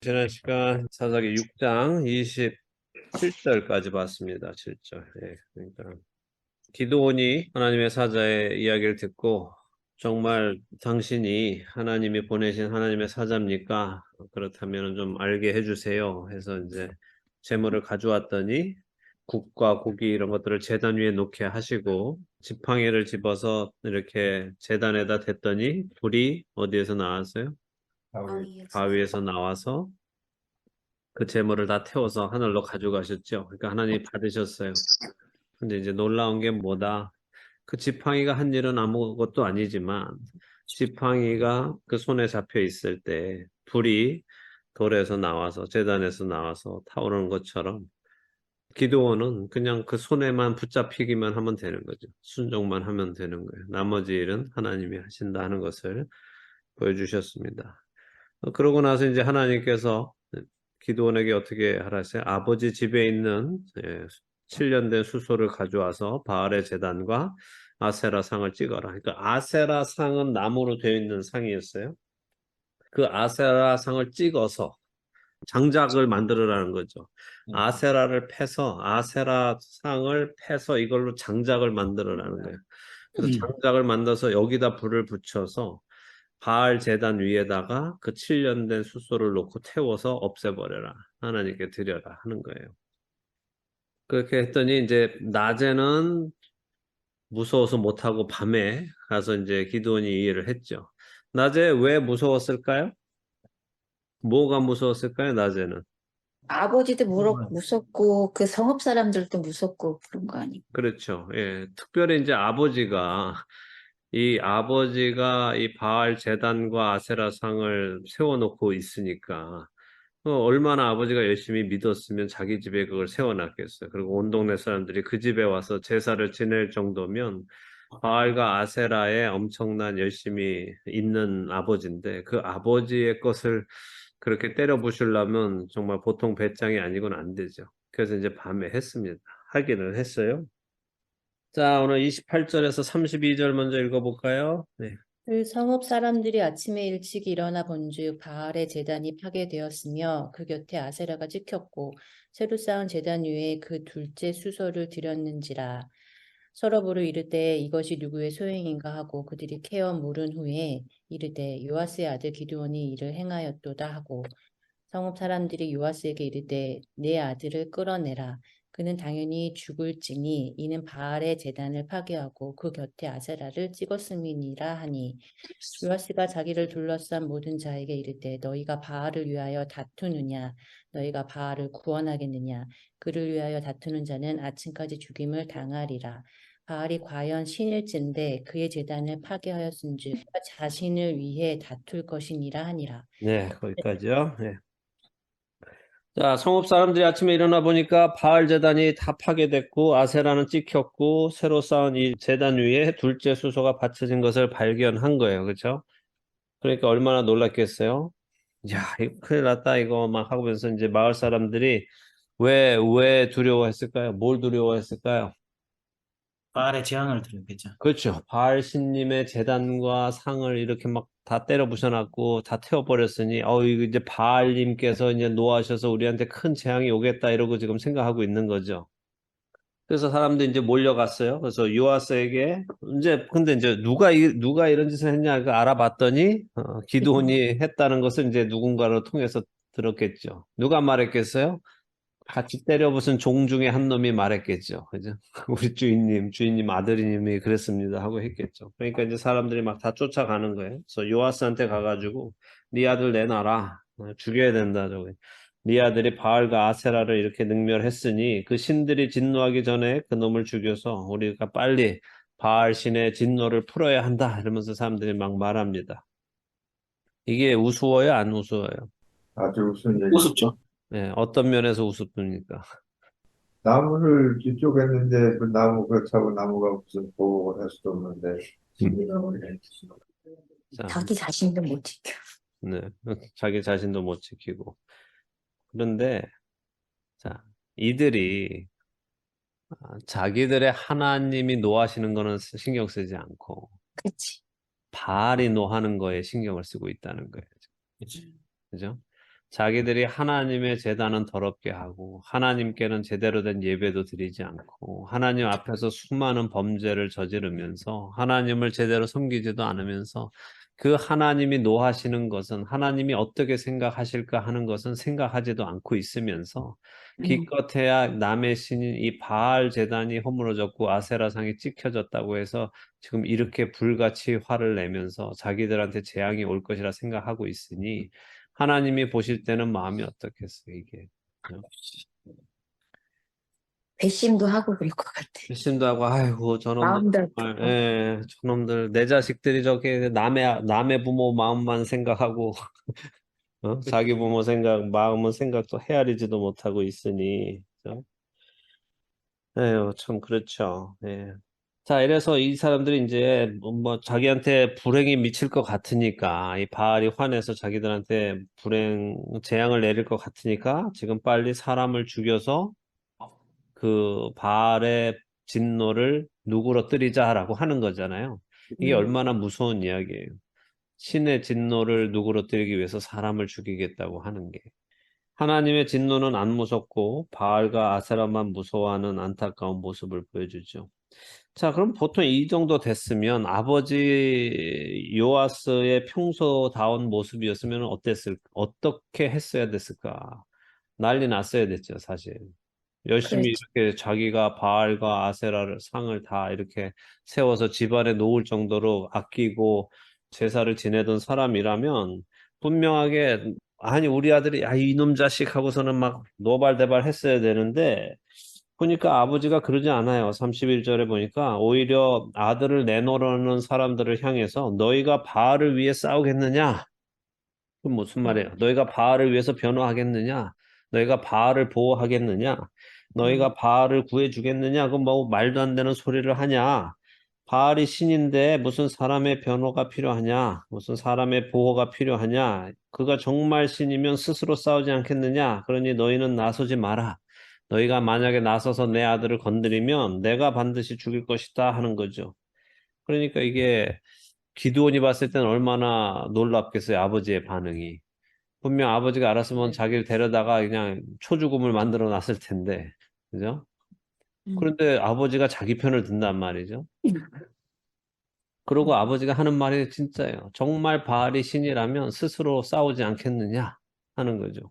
지난 시간 사사기 6장 27절까지 봤습니다. 7절. 예, 그러니까 기도원이 하나님의 사자의 이야기를 듣고 정말 당신이 하나님이 보내신 하나님의 사자입니까? 그렇다면 좀 알게 해주세요. 해서 이제 재물을 가져왔더니 국과 고기 이런 것들을 제단 위에 놓게 하시고 지팡이를 집어서 이렇게 제단에다 댔더니 불이 어디에서 나왔어요? 바위에서 나와서 그 재물을 다 태워서 하늘로 가져가셨죠. 그러니까 하나님이 받으셨어요. 근데 이제 놀라운 게 뭐다? 그 지팡이가 한 일은 아무것도 아니지만 지팡이가 그 손에 잡혀 있을 때 불이 돌에서 나와서 재단에서 나와서 타오르는 것처럼 기도원은 그냥 그 손에만 붙잡히기만 하면 되는 거죠. 순종만 하면 되는 거예요. 나머지 일은 하나님이 하신다 하는 것을 보여주셨습니다. 어, 그러고 나서 이제 하나님께서 기도원에게 어떻게 하라세요? 아버지 집에 있는 예, 7년 된 수소를 가져와서 바알의 재단과 아세라 상을 찍어라. 그러니까 아세라 상은 나무로 되어 있는 상이었어요. 그 아세라 상을 찍어서 장작을 만들어라는 거죠. 아세라를 패서 아세라 상을 패서 이걸로 장작을 만들어라는 거예요. 그래서 음. 장작을 만들어서 여기다 불을 붙여서 바알 제단 위에다가 그 7년 된 수소를 놓고 태워서 없애버려라. 하나님께 드려라 하는 거예요. 그렇게 했더니 이제 낮에는 무서워서 못하고 밤에 가서 이제 기도원이 이해를 했죠. 낮에 왜 무서웠을까요? 뭐가 무서웠을까요? 낮에는. 아버지도. 무섭고 그 성읍 사람들도 무섭고 그런 거 아니에요? 그렇죠. 예. 특별히 이제 아버지가 이 아버지가 이 바알 제단과 아세라 상을 세워놓고 있으니까 어, 얼마나 아버지가 열심히 믿었으면 자기 집에 그걸 세워놨겠어요. 그리고 온 동네 사람들이 그 집에 와서 제사를 지낼 정도면 바알과 아세라에 엄청난 열심히 있는 아버지인데 그 아버지의 것을 그렇게 때려 부수려면 정말 보통 배짱이 아니고는 안 되죠. 그래서 이제 밤에 했습니다. 하기는 했어요. 자, 오늘 28절에서 32절 먼저 읽어볼까요? 네. 그 성읍 사람들이 아침에 일찍 일어나 본즉 바알의 제단이 파괴되었으며 그 곁에 아세라가 찍혔고 새로 쌓은 제단 위에 그 둘째 수소를 들였는지라 서로 보러 이르되 이것이 누구의 소행인가 하고 그들이 캐어 물은 후에 이르되 요아스의 아들 기드온이 이를 행하였도다 하고 성읍 사람들이 요아스에게 이르되 내 아들을 끌어내라 그는 당연히 죽을지니 이는 바알의 제단을 파괴하고 그 곁에 아세라를 찍었음이니라 하니 요아스가 자기를 둘러싼 모든 자에게 이르되 너희가 바알을 위하여 다투느냐? 너희가 바알을 구원하겠느냐? 그를 위하여 다투는 자는 아침까지 죽임을 당하리라. 바알이 과연 신일진데 그의 제단을 파괴하였은즉 자신을 위해 다툴 것이니라 하니라. 네, 거기까지요. 네. 자, 성읍 사람들이 아침에 일어나 보니까 바알 제단이 다 파괴됐고 아세라는 찍혔고 새로 쌓은 이 제단 위에 둘째 수소가 받쳐진 것을 발견한 거예요. 그렇죠? 그러니까 얼마나 놀랐겠어요? 야, 이거 큰일 났다 이거 막 하면서 이제 마을 사람들이 왜, 왜 두려워했을까요? 뭘 두려워했을까요? 바알의 재앙을 들었겠죠. 그렇죠. 바알 신님의 제단과 상을 이렇게 막 다 때려 부셔놨고 다 태워버렸으니 어 이거 이제 바알님께서 이제 노하셔서 우리한테 큰 재앙이 오겠다 이러고 지금 생각하고 있는 거죠. 그래서 사람들이 이제 몰려갔어요. 그래서 요아스에게 이제 근데 이제 누가 이 누가 이런 짓을 했냐 그 알아봤더니 어, 기드온이 했다는 것을 이제 누군가를 통해서 들었겠죠. 누가 말했겠어요? 같이 때려 부순 종 중에 한 놈이 말했겠죠. 그죠? 우리 주인님, 주인님 아들님이 그랬습니다 하고 했겠죠. 그러니까 이제 사람들이 막 다 쫓아가는 거예요. 그래서 요아스한테 가가지고 네 아들 내놔라. 어, 죽여야 된다. 저거. 네 아들이 바알과 아세라를 이렇게 능멸했으니 그 신들이 진노하기 전에 그 놈을 죽여서 우리가 빨리 바알 신의 진노를 풀어야 한다. 이러면서 사람들이 막 말합니다. 이게 우스워요? 안 우스워요? 아주 무슨 얘기. 우습죠. 네, 어떤 면에서 우습습니까? 나무를 뒤쪽했는데 그 나무 그렇다고 나무가 무슨 보호를 할 수도 없는데 자, 자기 자신도 못 지켜 네, 자기 자신도 못 지키고. 그런데, 자, 이들이 아, 자기들의 하나님이 노하시는 거는 쓰- 신경 쓰지 않고, 그치 바알이 노하는 거에 신경을 쓰고 있다는 거예요. 그치. 그죠? 자기들이 하나님의 제단은 더럽게 하고 하나님께는 제대로 된 예배도 드리지 않고 하나님 앞에서 수많은 범죄를 저지르면서 하나님을 제대로 섬기지도 않으면서 그 하나님이 노하시는 것은 하나님이 어떻게 생각하실까 하는 것은 생각하지도 않고 있으면서 기껏해야 남의 신인 이 바알 제단이 허물어졌고 아세라상이 찍혀졌다고 해서 지금 이렇게 불같이 화를 내면서 자기들한테 재앙이 올 것이라 생각하고 있으니 하나님이 보실 때는 마음이 어떻겠어요, 이게. 배심도 하고 그럴 것 같아. 열심도 하고, 아이고, 저놈들, 정말, 예, 저놈들, 내 자식들이 저렇게 남의, 남의 부모 마음만 생각하고, 어? 자기 부모 생각, 마음은 생각도 헤아리지도 못하고 있으니, 그죠? 에휴, 참, 그렇죠. 예. 자, 이래서 이 사람들이 이제 뭐, 뭐 자기한테 불행이 미칠 것 같으니까 이 바알이 화내서 자기들한테 불행 재앙을 내릴 것 같으니까 지금 빨리 사람을 죽여서 그 바알의 진노를 누그러뜨리자라고 하는 거잖아요. 이게 음. 얼마나 무서운 이야기예요. 신의 진노를 누그러뜨리기 위해서 사람을 죽이겠다고 하는 게. 하나님의 진노는 안 무섭고 바알과 아세라만 무서워하는 안타까운 모습을 보여주죠. 자, 그럼 보통 이 정도 됐으면 아버지 요아스의 평소다운 모습이었으면 어땠을, 어떻게 했어야 됐을까? 난리 났어야 됐죠, 사실. 열심히 그렇죠. 이렇게 자기가 바알과 아세라를 상을 다 이렇게 세워서 집안에 놓을 정도로 아끼고 제사를 지내던 사람이라면 분명하게 아니 우리 아들이 아 이놈 자식 하고서는 막 노발대발 했어야 되는데 보니까 아버지가 그러지 않아요. 31절에 보니까 오히려 아들을 내놓으려는 사람들을 향해서 너희가 바알을 위해 싸우겠느냐? 그 무슨 말이에요? 너희가 바알을 위해서 변호하겠느냐? 너희가 바알을 보호하겠느냐? 너희가 바알을 구해주겠느냐? 그건 뭐 말도 안 되는 소리를 하냐? 바알이 신인데 무슨 사람의 변호가 필요하냐? 무슨 사람의 보호가 필요하냐? 그가 정말 신이면 스스로 싸우지 않겠느냐? 그러니 너희는 나서지 마라. 너희가 만약에 나서서 내 아들을 건드리면 내가 반드시 죽일 것이다 하는 거죠. 그러니까 이게 기드온이 봤을 때는 얼마나 놀랍겠어요, 아버지의 반응이. 분명 아버지가 알았으면 자기를 데려다가 그냥 초죽음을 만들어 놨을 텐데, 그죠? 음. 그런데 아버지가 자기 편을 든단 말이죠. 그러고 아버지가 하는 말이 진짜예요. 정말 바알이 신이라면 스스로 싸우지 않겠느냐 하는 거죠.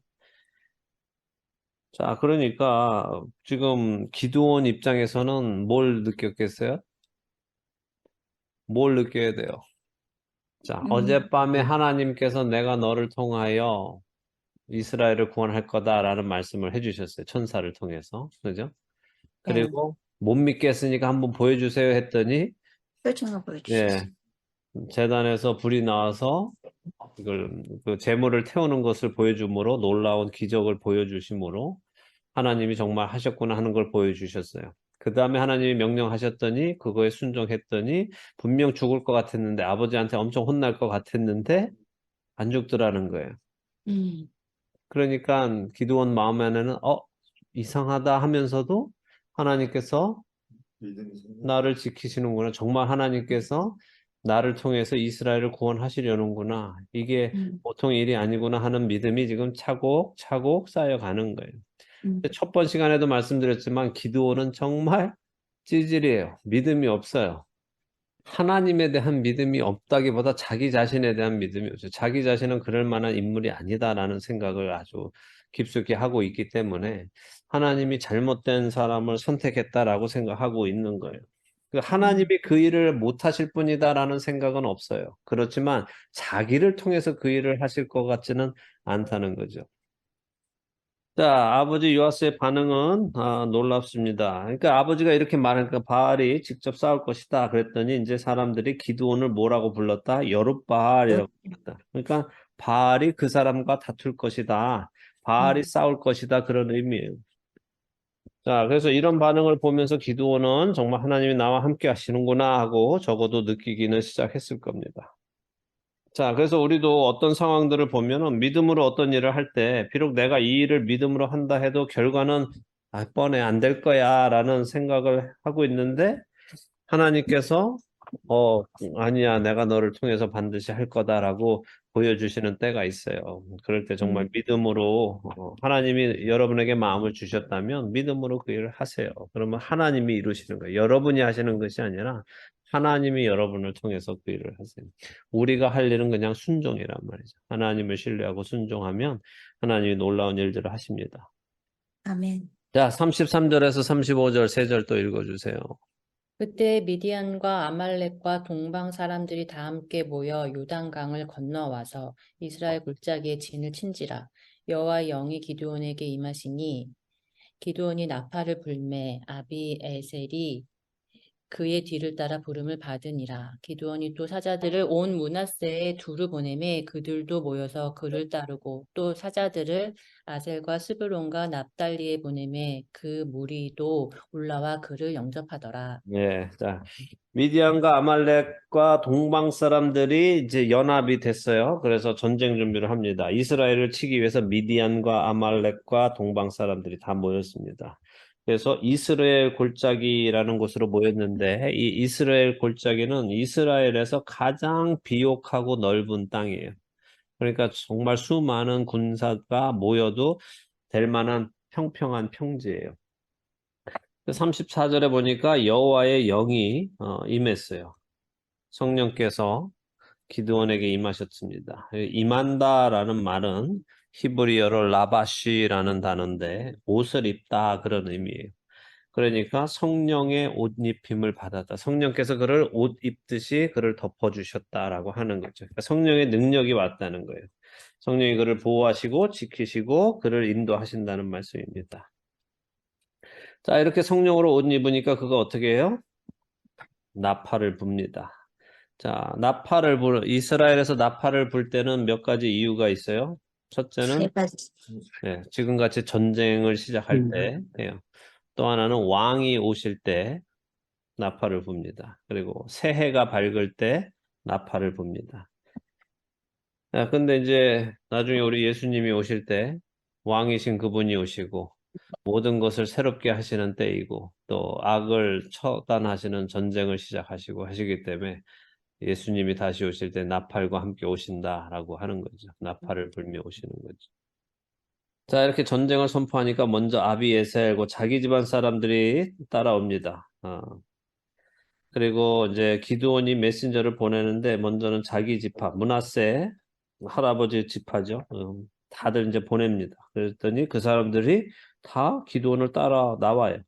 자, 그러니까 지금 기드온 입장에서는 뭘 느꼈겠어요? 뭘 느껴야 돼요? 자, 음. 어젯밤에 하나님께서 내가 너를 통하여 이스라엘을 구원할 거다라는 말씀을 해주셨어요. 천사를 통해서. 그죠? 그리고 못 믿겠으니까 한번 보여주세요 했더니 표정을 보여주셨어. 예, 재단에서 불이 나와서 이걸 그 재물을 태우는 것을 보여줌으로 놀라운 기적을 보여주심으로 하나님이 정말 하셨구나 하는 걸 보여주셨어요. 그 다음에 하나님이 명령하셨더니 그거에 순종했더니 분명 죽을 것 같았는데 아버지한테 엄청 혼날 것 같았는데 안 죽더라는 거예요. 음. 그러니까 기드온 마음 안에는 어 이상하다 하면서도 하나님께서. 나를 지키시는구나. 정말 하나님께서 나를 통해서 이스라엘을 구원하시려는구나. 이게 음. 보통 일이 아니구나 하는 믿음이 지금 차곡차곡 쌓여가는 거예요. 음. 첫 번 시간에도 말씀드렸지만 기드온은 정말 찌질이에요. 믿음이 없어요. 하나님에 대한 믿음이 없다기보다 자기 자신에 대한 믿음이 없어요. 자기 자신은 그럴 만한 인물이 아니다라는 생각을 아주 깊숙이 하고 있기 때문에 하나님이 잘못된 사람을 선택했다라고 생각하고 있는 거예요. 그 하나님이 그 일을 못 하실 분이다라는 생각은 없어요. 그렇지만 자기를 통해서 그 일을 하실 것 같지는 않다는 거죠. 자, 아버지 요아스의 반응은 아, 놀랍습니다. 그러니까 아버지가 이렇게 말하니까 바알이 직접 싸울 것이다. 그랬더니 이제 사람들이 기드온을 뭐라고 불렀다? 여룻바알이라고 불렀다. 그러니까 바알이 그 사람과 다툴 것이다. 바알이 음. 싸울 것이다. 그런 의미예요. 자, 그래서 이런 반응을 보면서 기드온은 정말 하나님이 나와 함께 하시는구나 하고 적어도 느끼기는 시작했을 겁니다. 자, 그래서 우리도 어떤 상황들을 보면은 믿음으로 어떤 일을 할 때, 비록 내가 이 일을 믿음으로 한다 해도 결과는 아, 뻔해 안 될 거야 라는 생각을 하고 있는데, 하나님께서 어, 아니야, 내가 너를 통해서 반드시 할 거다라고 보여주시는 때가 있어요. 그럴 때 정말 음. 믿음으로 어, 하나님이 여러분에게 마음을 주셨다면 믿음으로 그 일을 하세요. 그러면 하나님이 이루시는 거예요. 여러분이 하시는 것이 아니라 하나님이 여러분을 통해서 그 일을 하세요. 우리가 할 일은 그냥 순종이란 말이죠. 하나님을 신뢰하고 순종하면 하나님이 놀라운 일들을 하십니다. 아멘. 자, 33절에서 35절 세 절 또 읽어 주세요. 그때 미디안과 아말렉과 동방 사람들이 다 함께 모여 요단강을 건너와서 이스라엘 골짜기에 진을 친지라 여호와의 영이 기드온에게 임하시니 기드온이 나팔을 불매 아비에셀이 그의 뒤를 따라 부름을 받으니라 기드온이 또 사자들을 온 문하세에 두루 보내매 그들도 모여서 그를 따르고 또 사자들을 아셀과 스브론과 납달리에 보내매 그 무리도 올라와 그를 영접하더라 예, 자, 미디안과 아말렉과 동방 사람들이 이제 연합이 됐어요. 그래서 전쟁 준비를 합니다. 이스라엘을 치기 위해서 미디안과 아말렉과 동방 사람들이 다 모였습니다. 그래서 이스라엘 골짜기라는 곳으로 모였는데 이 이스라엘 골짜기는 이스라엘에서 가장 비옥하고 넓은 땅이에요. 그러니까 정말 수많은 군사가 모여도 될 만한 평평한 평지예요. 34절에 보니까 여호와의 영이 어, 임했어요. 성령께서 기드온에게 임하셨습니다. 임한다라는 말은 히브리어로 라바시라는 단어인데 옷을 입다 그런 의미예요. 그러니까 성령의 옷 입힘을 받았다. 성령께서 그를 옷 입듯이 그를 덮어주셨다라고 하는 거죠. 그러니까 성령의 능력이 왔다는 거예요. 성령이 그를 보호하시고 지키시고 그를 인도하신다는 말씀입니다. 자, 이렇게 성령으로 옷 입으니까 그가 어떻게 해요? 나팔을 붑니다. 자, 나팔을 불, 이스라엘에서 나팔을 불 때는 몇 가지 이유가 있어요. 첫째는 세 가지. 네, 지금 같이 전쟁을 시작할 음. 때 해요. 또 하나는 왕이 오실 때 나팔을 붑니다. 그리고 새해가 밝을 때 나팔을 붑니다. 자, 근데 이제 나중에 우리 예수님이 오실 때 왕이신 그분이 오시고 모든 것을 새롭게 하시는 때이고 또 악을 처단하시는 전쟁을 시작하시고 하시기 때문에 예수님이 다시 오실 때 나팔과 함께 오신다라고 하는 거죠. 나팔을 불며 오시는 거죠. 자, 이렇게 전쟁을 선포하니까 먼저 아비에셀고 자기 집안 사람들이 따라옵니다. 어. 그리고 이제 기드온이 메신저를 보내는데 먼저는 자기 지파, 문하세 할아버지 지파죠. 어, 다들 이제 보냅니다. 그랬더니 그 사람들이 다 기드온을 따라 나와요.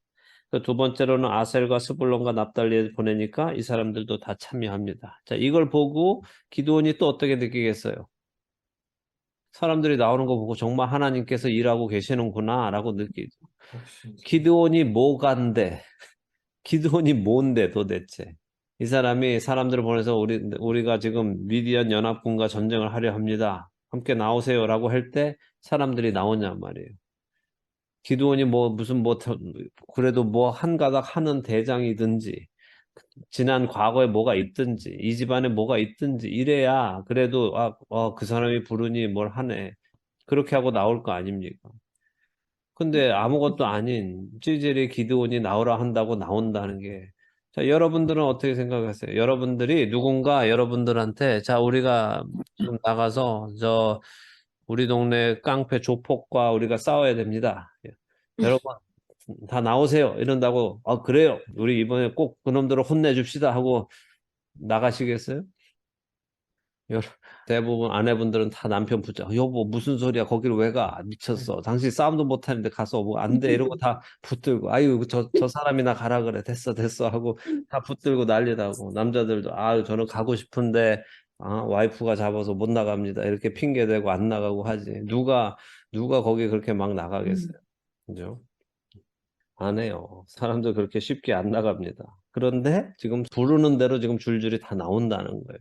그두 번째로는 아셀과 스불론과 납달리에 보내니까 이 사람들도 다 참여합니다. 자, 이걸 보고 기드온이 또 어떻게 느끼겠어요? 사람들이 나오는 거 보고 정말 하나님께서 일하고 계시는구나 라고 느끼죠. 기드온이 뭐간데? 기드온이 뭔데 도대체? 이 사람이 사람들을 보내서 우리 우리가 지금 미디안 연합군과 전쟁을 하려 합니다. 함께 나오세요라고 할 때 사람들이 나오냔 말이에요. 기드온이 뭐 무슨 뭐 더- 그래도 뭐 한 가닥 하는 대장이든지 지난 과거에 뭐가 있든지 이 집안에 뭐가 있든지 이래야 그래도 아, 어, 그 사람이 부르니 뭘 하네 그렇게 하고 나올 거 아닙니까? 근데 아무것도 아닌 찌질이 기드온이 나오라 한다고 나온다는 게 자, 여러분들은 어떻게 생각하세요? 여러분들이 누군가 여러분들한테 자, 우리가 좀 나가서 저 우리 동네 깡패 조폭과 우리가 싸워야 됩니다. 여러분 다 나오세요. 이런다고 아, 그래요. 우리 이번에 꼭 그놈들을 혼내줍시다 하고 나가시겠어요? 대부분 아내분들은 다 남편 붙잡고 여보 무슨 소리야 거기를 왜 가? 미쳤어. 당신 싸움도 못하는데 가서 뭐 안 돼 이러고 다 붙들고 아유 저, 저 사람이나 가라 그래 됐어 됐어 하고 다 붙들고 난리 나고 남자들도 아유 저는 가고 싶은데 아, 와이프가 잡아서 못 나갑니다 이렇게 핑계 대고 안 나가고 하지 누가 누가 거기 그렇게 막 나가겠어요 그죠? 안 해요 사람들 그렇게 쉽게 안 나갑니다 그런데 지금 부르는 대로 지금 줄줄이 다 나온다는 거예요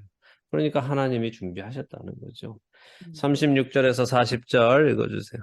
그러니까 하나님이 준비하셨다는 거죠. 음. 36절에서 40절 읽어주세요.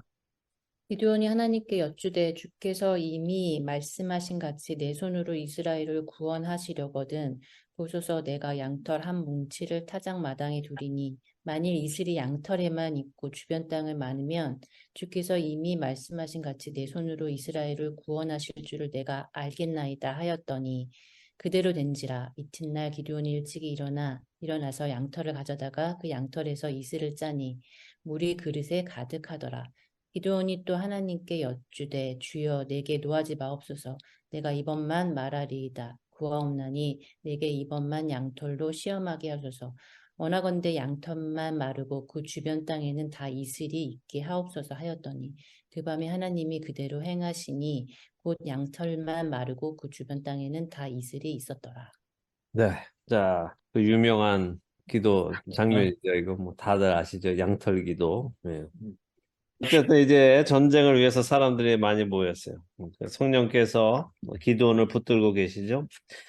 기드온이 하나님께 여쭈되 주께서 이미 말씀하신 같이 내 손으로 이스라엘을 구원하시려거든 보소서 내가 양털 한 뭉치를 타작 마당에 두리니 만일 이슬이 양털에만 있고 주변 땅을 많으면 주께서 이미 말씀하신 같이 내 손으로 이스라엘을 구원하실 줄을 내가 알겠나이다 하였더니 그대로 된지라 이튿날 기드온이 일찍이 일어나 일어나서 양털을 가져다가 그 양털에서 이슬을 짜니 물이 그릇에 가득하더라. 기드온이 또 하나님께 여쭈되 주여 내게 노하지 마옵소서 내가 이번만 말하리이다. 구하옵나니 내게 이번만 양털로 시험하게 하소서. 원하건대 양털만 마르고 그 주변 땅에는 다 이슬이 있게 하옵소서 하였더니 그 밤에 하나님이 그대로 행하시니 곧 양털만 마르고 그 주변 땅에는 다 이슬이 있었더라. 네. 자, 그 유명한 기도 장면이죠. 이거 뭐 다들 아시죠? 양털 기도. 예. 어쨌든 이제 전쟁을 위해서 사람들이 많이 모였어요. 그러니까 성령께서 기도원을 붙들고 계시죠.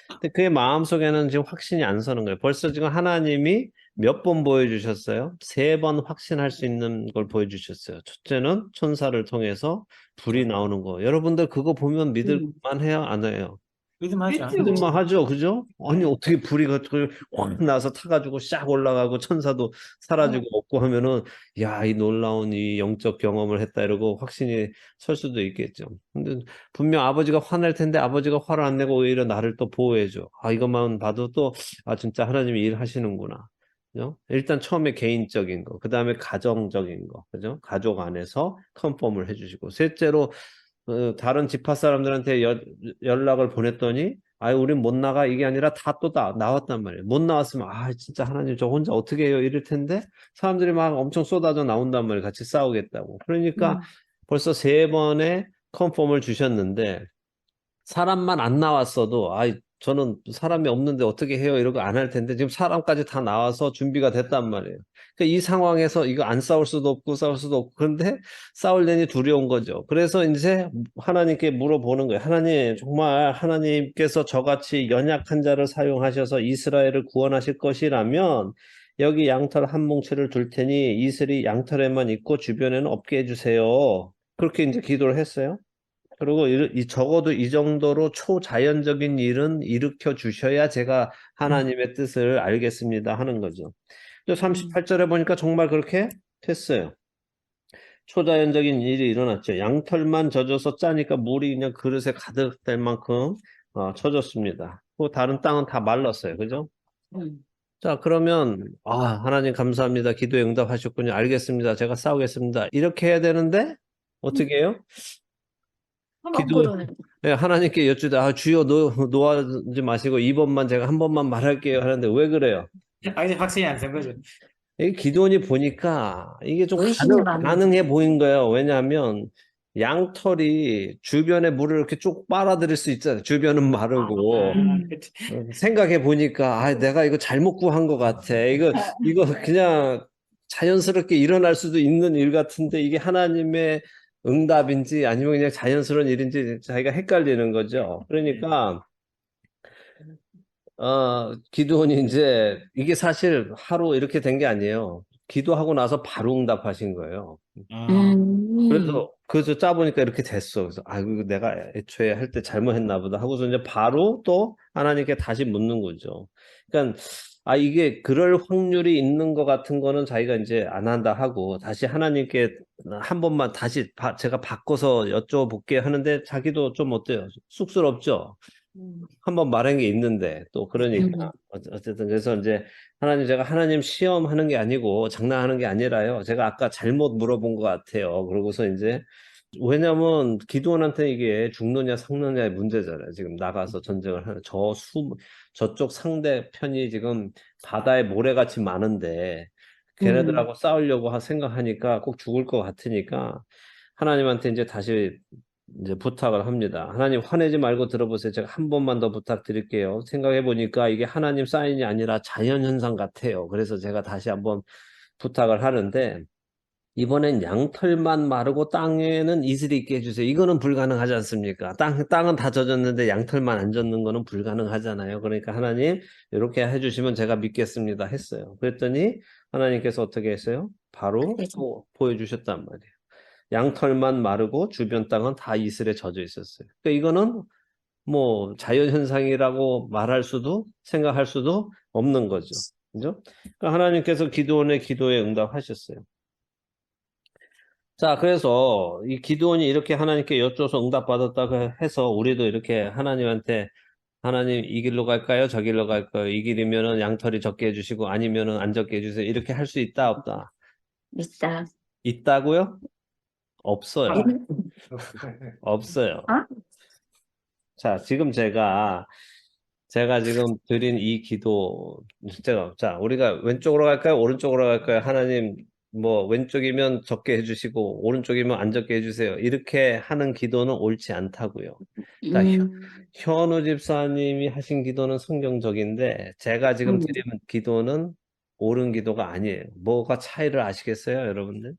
근데 그의 마음 속에는 지금 확신이 안 서는 거예요. 벌써 지금 하나님이 몇 번 보여주셨어요? 세 번 확신할 수 있는 걸 보여주셨어요. 첫째는 천사를 통해서 불이 나오는 거. 여러분들 그거 보면 믿을만 해요? 안 해요? 믿음하죠. 믿을만 하죠, 그죠? 아니 어떻게 불이 그- 확 나서 타가지고 싹 올라가고 천사도 사라지고 없고 하면은 야, 이 놀라운 이 영적 경험을 했다 이러고 확신이 설 수도 있겠죠. 근데 분명 아버지가 화낼 텐데 아버지가 화를 안 내고 오히려 나를 또 보호해줘. 아, 이것만 봐도 또 아, 진짜 하나님이 일하시는구나. 그죠? 일단 처음에 개인적인 거, 그 다음에 가정적인 거, 그죠? 가족 안에서 컨펌을 해주시고, 셋째로 어, 다른 지파 사람들한테 여- 연락을 보냈더니 아, 우린 못 나가 이게 아니라 다또 나왔단 말이에요. 못 나왔으면 아, 진짜 하나님 저 혼자 어떻게 해요? 이럴 텐데 사람들이 막 엄청 쏟아져 나온단 말이에요. 같이 싸우겠다고. 그러니까 음. 벌써 세 번의 컨펌을 주셨는데 사람만 안 나왔어도 아, 저는 사람이 없는데 어떻게 해요? 이러고 안 할 텐데 지금 사람까지 다 나와서 준비가 됐단 말이에요. 그러니까 이 상황에서 이거 안 싸울 수도 없고 싸울 수도 없고 그런데 싸울려니 두려운 거죠. 그래서 이제 하나님께 물어보는 거예요. 하나님, 정말 하나님께서 저같이 연약한 자를 사용하셔서 이스라엘을 구원하실 것이라면 여기 양털 한 뭉치를 둘 테니 이슬이 양털에만 있고 주변에는 없게 해주세요. 그렇게 이제 기도를 했어요. 그리고 이, 이 적어도 이 정도로 초자연적인 일은 일으켜 주셔야 제가 하나님의 뜻을 알겠습니다 하는 거죠. 38절에 보니까 정말 그렇게 됐어요. 초자연적인 일이 일어났죠. 양털만 젖어서 짜니까 물이 그냥 그릇에 가득 될 만큼 어, 쳐졌습니다. 그 다른 땅은 다 말랐어요. 그죠? 음. 자, 그러면 아, 하나님 감사합니다. 기도에 응답하셨군요. 알겠습니다. 제가 싸우겠습니다. 이렇게 해야 되는데 어떻게 해요? 기도- 예, 하나님께 여쭈다 아, 주여 노, 놓아지 마시고 이번만 제가 한 번만 말할게요 하는데 왜 그래요? 아, 이제 확신이 안선 거죠. 이 기도원이 보니까 이게 좀 의심이 가능, 가능해 보인 거예요. 왜냐하면 양털이 주변에 물을 이렇게 쭉 빨아들일 수 있잖아요. 주변은 마르고 아, 음. 그치. 생각해 보니까 아, 내가 이거 잘못 구한 것 같아. 이거 이거 그냥 자연스럽게 일어날 수도 있는 일 같은데 이게 하나님의 응답인지 아니면 그냥 자연스러운 일인지 자기가 헷갈리는 거죠. 그러니까 어, 기도원이 이제 이게 사실 하루 이렇게 된 게 아니에요. 기도하고 나서 바로 응답하신 거예요. 아, 음. 그래서 그저 짜보니까 이렇게 됐어. 그래서 아이고 내가 애초에 할 때 잘못했나 보다 하고서 이제 바로 또 하나님께 다시 묻는 거죠. 그러니까 아 이게 그럴 확률이 있는 것 같은 거는 자기가 이제 안 한다 하고 다시 하나님께 한 번만 다시 바- 제가 바꿔서 여쭤볼게 하는데 자기도 좀 어때요? 쑥스럽죠? 음. 한번 말한 게 있는데 또 그러니까 어째- 어쨌든 그래서 이제 하나님 제가 하나님 시험하는 게 아니고 장난하는 게 아니라요. 제가 아까 잘못 물어본 것 같아요. 그러고서 이제 왜냐면 기도원한테 이게 죽느냐 삭느냐의 문제잖아요. 지금 나가서 전쟁을 하는 저 수, 저쪽 상대편이 지금 바다에 모래같이 많은데 걔네들하고 싸우려고 하- 생각하니까 꼭 죽을 것 같으니까 하나님한테 이제 다시 이제 부탁을 합니다. 하나님 화내지 말고 들어보세요. 제가 한 번만 더 부탁드릴게요. 생각해 보니까 이게 하나님 사인이 아니라 자연 현상 같아요. 그래서 제가 다시 한번 부탁을 하는데 이번엔 양털만 마르고 땅에는 이슬이 있게 해주세요. 이거는 불가능하지 않습니까? 땅, 땅은 다 젖었는데 양털만 안 젖는 거는 불가능하잖아요. 그러니까 하나님 이렇게 해주시면 제가 믿겠습니다 했어요. 그랬더니 하나님께서 어떻게 했어요? 바로 그래서- 또 보여주셨단 말이에요. 양털만 마르고 주변 땅은 다 이슬에 젖어 있었어요. 그러니까 이거는 뭐 자연 현상이라고 말할 수도 생각할 수도 없는 거죠. 그죠? 그러니까 하나님께서 기도원의 기도에 응답하셨어요. 자, 그래서 이 기도원이 이렇게 하나님께 여쭤서 응답받았다고 해서 우리도 이렇게 하나님한테 하나님 이 길로 갈까요? 저 길로 갈까요? 이 길이면은 양털이 적게 해주시고 아니면은 안 적게 해주세요. 이렇게 할 수 있다 없다? 있다. 있다고요? 없어요. 없어요. 어? 자, 지금 제가 제가 지금 드린 이 기도 제가 자, 우리가 왼쪽으로 갈까요? 오른쪽으로 갈까요? 하나님 뭐 왼쪽이면 적게 해주시고 오른쪽이면 안 적게 해주세요. 이렇게 하는 기도는 옳지 않다고요. 자, 음, 현 우 집사님이 하신 기도는 성경적인데 제가 지금 음. 드린 기도는 옳은 기도가 아니에요. 뭐가 차이를 아시겠어요, 여러분들?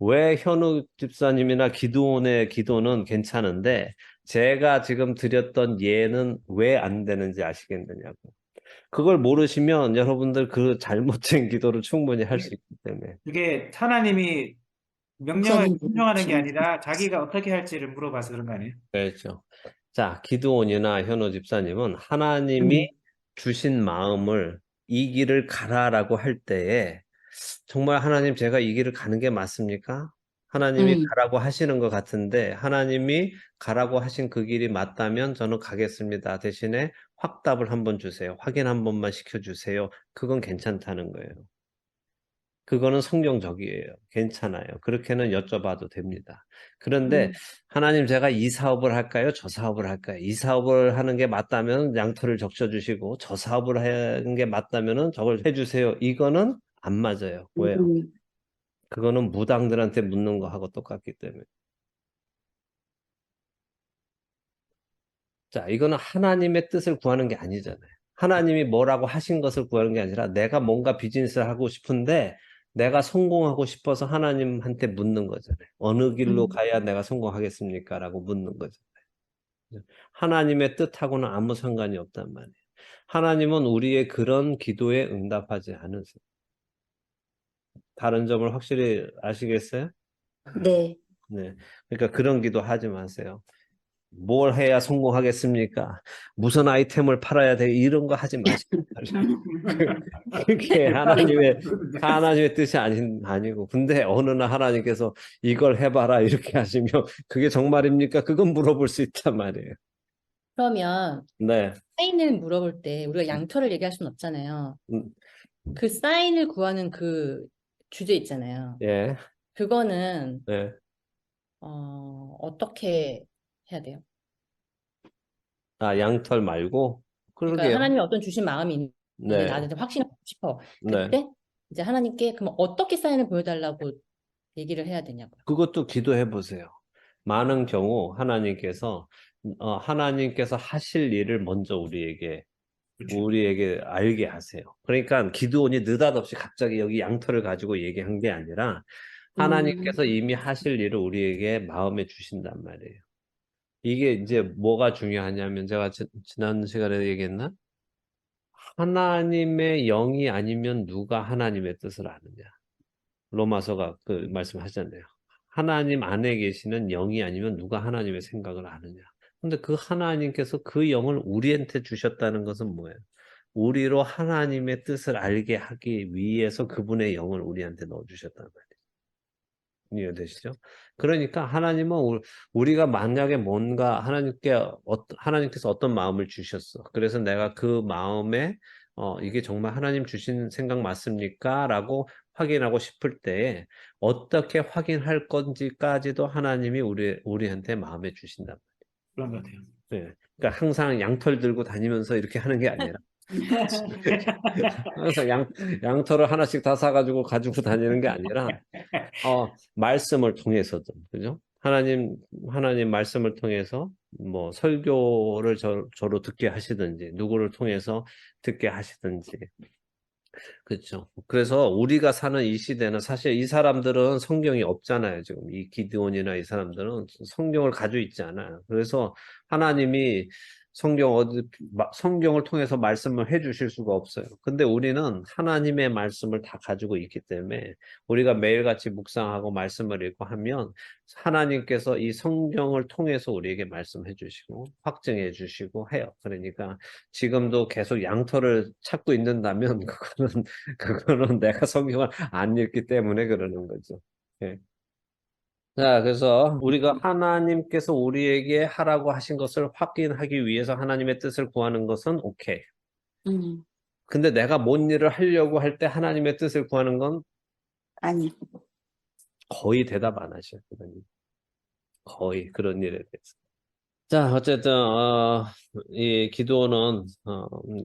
왜 현우 집사님이나 기도원의 기도는 괜찮은데 제가 지금 드렸던 예는 왜 안 되는지 아시겠느냐고. 그걸 모르시면 여러분들 그 잘못된 기도를 충분히 할 수 있기 때문에. 이게 하나님이 명령을 명령하는 게. 아니라 자기가 어떻게 할지를 물어봐서 그런 거 아니에요? 그렇죠. 자, 기드온이나 현우 집사님은 하나님이 주신 마음을 이 길을 가라라고 할 때에 정말 하나님 제가 이 길을 가는 게 맞습니까? 하나님이 음. 가라고 하시는 것 같은데 하나님이 가라고 하신 그 길이 맞다면 저는 가겠습니다. 대신에 확답을 한번 주세요. 확인 한 번만 시켜주세요. 그건 괜찮다는 거예요. 그거는 성경적이에요. 괜찮아요. 그렇게는 여쭤봐도 됩니다. 그런데 음. 하나님 제가 이 사업을 할까요? 저 사업을 할까요? 이 사업을 하는 게 맞다면 양털을 적셔주시고 저 사업을 하는 게 맞다면은 저걸 해주세요. 이거는 안 맞아요. 왜요? 음, 그거는 무당들한테 묻는 거하고 똑같기 때문에. 자, 이거는 하나님의 뜻을 구하는 게 아니잖아요. 하나님이 뭐라고 하신 것을 구하는 게 아니라 내가 뭔가 비즈니스를 하고 싶은데 내가 성공하고 싶어서 하나님한테 묻는 거잖아요. 어느 길로 음. 가야 내가 성공하겠습니까? 라고 묻는 거잖아요. 하나님의 뜻하고는 아무 상관이 없단 말이에요. 하나님은 우리의 그런 기도에 응답하지 않으세요. 다른 점을 확실히 아시겠어요? 네. 네. 그러니까 그런 기도 하지 마세요. 뭘 해야 성공하겠습니까? 무슨 아이템을 팔아야 돼? 이런 거 하지 마시고. 그게 하나님의, 하나님의 뜻이 아닌, 아니고. 근데 어느 날 하나님께서 이걸 해봐라. 이렇게 하시면 그게 정말입니까? 그건 물어볼 수 있단 말이에요. 그러면 네. 사인을 물어볼 때 우리가 양털을 얘기할 수는 없잖아요. 음. 그 사인을 구하는 그 주제 있잖아요. 예. 그거는 네. 어, 어떻게 해야 돼요? 아, 양털 말고? 그러니까 그러게요. 하나님이 어떤 주신 마음이 있는데 네. 나한테 확신하고 싶어. 네. 그때 이제 하나님께 그럼 어떻게 사인을 보여달라고 얘기를 해야 되냐고요. 그것도 기도해 보세요. 많은 경우 하나님께서 어, 하나님께서 하실 일을 먼저 우리에게 그렇죠. 우리에게 알게 하세요. 그러니까 기드온이 느닷없이 갑자기 여기 양털을 가지고 얘기한 게 아니라 하나님께서 이미 하실 일을 우리에게 마음에 주신단 말이에요. 이게 이제 뭐가 중요하냐면 제가 지, 지난 시간에 얘기했나? 하나님의 영이 아니면 누가 하나님의 뜻을 아느냐? 로마서가 그 말씀하잖아요. 하나님 안에 계시는 영이 아니면 누가 하나님의 생각을 아느냐? 근데 그 하나님께서 그 영을 우리한테 주셨다는 것은 뭐예요? 우리로 하나님의 뜻을 알게 하기 위해서 그분의 영을 우리한테 넣어주셨단 말이에요. 이해되시죠? 그러니까 하나님은 우- 우리가 만약에 뭔가 하나님께 어, 하나님께서 어떤 마음을 주셨어. 그래서 내가 그 마음에 어, 이게 정말 하나님 주신 생각 맞습니까? 라고 확인하고 싶을 때에 어떻게 확인할 건지까지도 하나님이 우리 우리한테 마음에 주신다. 그런 것 같아요. 네. 그러니까 항상 양털 들고 다니면서 이렇게 하는 게 아니라 항상 양, 양털을 하나씩 다 사가지고 가지고 다니는 게 아니라 어, 말씀을 통해서든 그죠? 하나님 하나님 말씀을 통해서 뭐 설교를 저, 저로 듣게 하시든지 누구를 통해서 듣게 하시든지 그렇죠. 그래서 우리가 사는 이 시대는 사실 이 사람들은 성경이 없잖아요. 지금 이 기드온이나 이 사람들은 성경을 가지고 있지 않아요. 그래서 하나님이 성경 어디 마- 성경을 통해서 말씀을 해 주실 수가 없어요. 근데 우리는 하나님의 말씀을 다 가지고 있기 때문에 우리가 매일같이 묵상하고 말씀을 읽고 하면 하나님께서 이 성경을 통해서 우리에게 말씀해 주시고 확증해 주시고 해요. 그러니까 지금도 계속 양털을 찾고 있는다면 그거는 그거는 내가 성경을 안 읽기 때문에 그러는 거죠. 예. 자, 그래서 우리가 하나님께서 우리에게 하라고 하신 것을 확인하기 위해서 하나님의 뜻을 구하는 것은 오케이. 음, 근데 내가 뭔 일을 하려고 할 때 하나님의 뜻을 구하는 건 아니. 거의 대답 안. 하나님. 거의 그런 일에 대해서. 자, 어쨌든 어, 이 기도는 어, 음,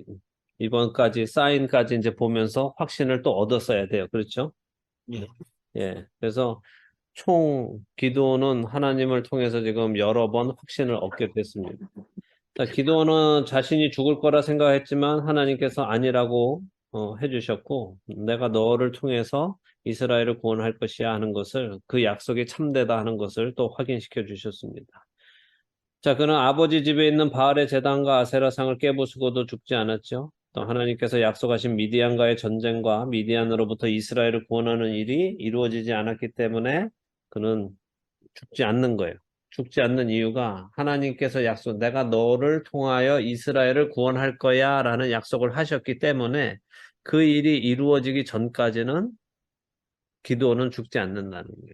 이번까지 사인까지 이제 보면서 확신을 또 얻었어야 돼요. 그렇죠? 예. 예. 그래서 총 기도는 하나님을 통해서 지금 여러 번 확신을 얻게 됐습니다. 자, 기도는 자신이 죽을 거라 생각했지만 하나님께서 아니라고 어, 해주셨고 내가 너를 통해서 이스라엘을 구원할 것이야 하는 것을 그 약속이 참되다 하는 것을 또 확인시켜 주셨습니다. 자, 그는 아버지 집에 있는 바알의 제단과 아세라상을 깨부수고도 죽지 않았죠. 또 하나님께서 약속하신 미디안과의 전쟁과 미디안으로부터 이스라엘을 구원하는 일이 이루어지지 않았기 때문에 그는 죽지 않는 거예요. 죽지 않는 이유가 하나님께서 약속, 내가 너를 통하여 이스라엘을 구원할 거야 라는 약속을 하셨기 때문에 그 일이 이루어지기 전까지는 기도는 죽지 않는다는 거예요.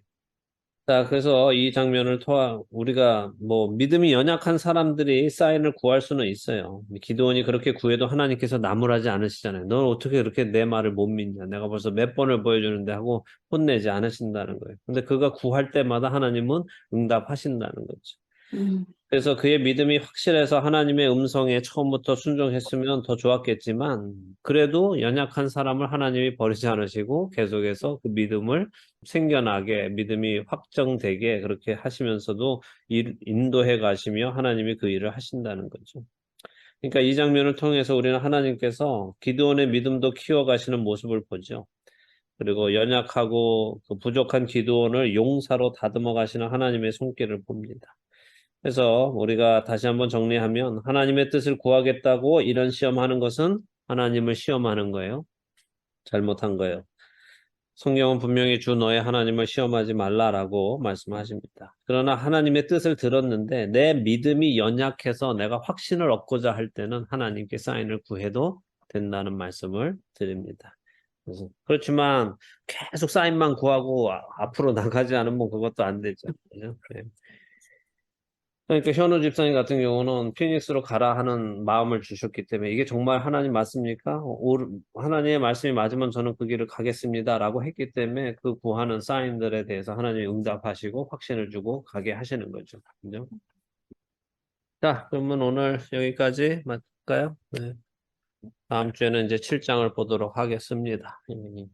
자, 그래서 이 장면을 통해 우리가 뭐 믿음이 연약한 사람들이 사인을 구할 수는 있어요. 기도원이 그렇게 구해도 하나님께서 나무라지 않으시잖아요. 넌 어떻게 그렇게 내 말을 못 믿냐? 내가 벌써 몇 번을 보여주는데 하고 혼내지 않으신다는 거예요. 근데 그가 구할 때마다 하나님은 응답하신다는 거죠. 음, 그래서 그의 믿음이 확실해서 하나님의 음성에 처음부터 순종했으면 더 좋았겠지만, 그래도 연약한 사람을 하나님이 버리지 않으시고 계속해서 그 믿음을 생겨나게, 믿음이 확정되게 그렇게 하시면서도 일- 인도해 가시며 하나님이 그 일을 하신다는 거죠. 그러니까 이 장면을 통해서 우리는 하나님께서 기도원의 믿음도 키워가시는 모습을 보죠. 그리고 연약하고 그 부족한 기도원을 용사로 다듬어 가시는 하나님의 손길을 봅니다. 그래서 우리가 다시 한번 정리하면 하나님의 뜻을 구하겠다고 이런 시험하는 것은 하나님을 시험하는 거예요. 잘못한 거예요. 성경은 분명히 주 너의 하나님을 시험하지 말라라고 말씀하십니다. 그러나 하나님의 뜻을 들었는데 내 믿음이 연약해서 내가 확신을 얻고자 할 때는 하나님께 사인을 구해도 된다는 말씀을 드립니다. 그렇지만 계속 사인만 구하고 아- 앞으로 나가지 않으면 그것도 안 되죠. 그죠? 네. 그러니까 현우 집사님 같은 경우는 피닉스로 가라 하는 마음을 주셨기 때문에 이게 정말 하나님 맞습니까? 오- 하나님의 말씀이 맞으면 저는 그 길을 가겠습니다라고 했기 때문에 그 구하는 사인들에 대해서 하나님이 응답하시고 확신을 주고 가게 하시는 거죠. 그죠? 자, 그러면 오늘 여기까지 맞을까요? 네. 다음 주에는 이제 7장을 보도록 하겠습니다. 음.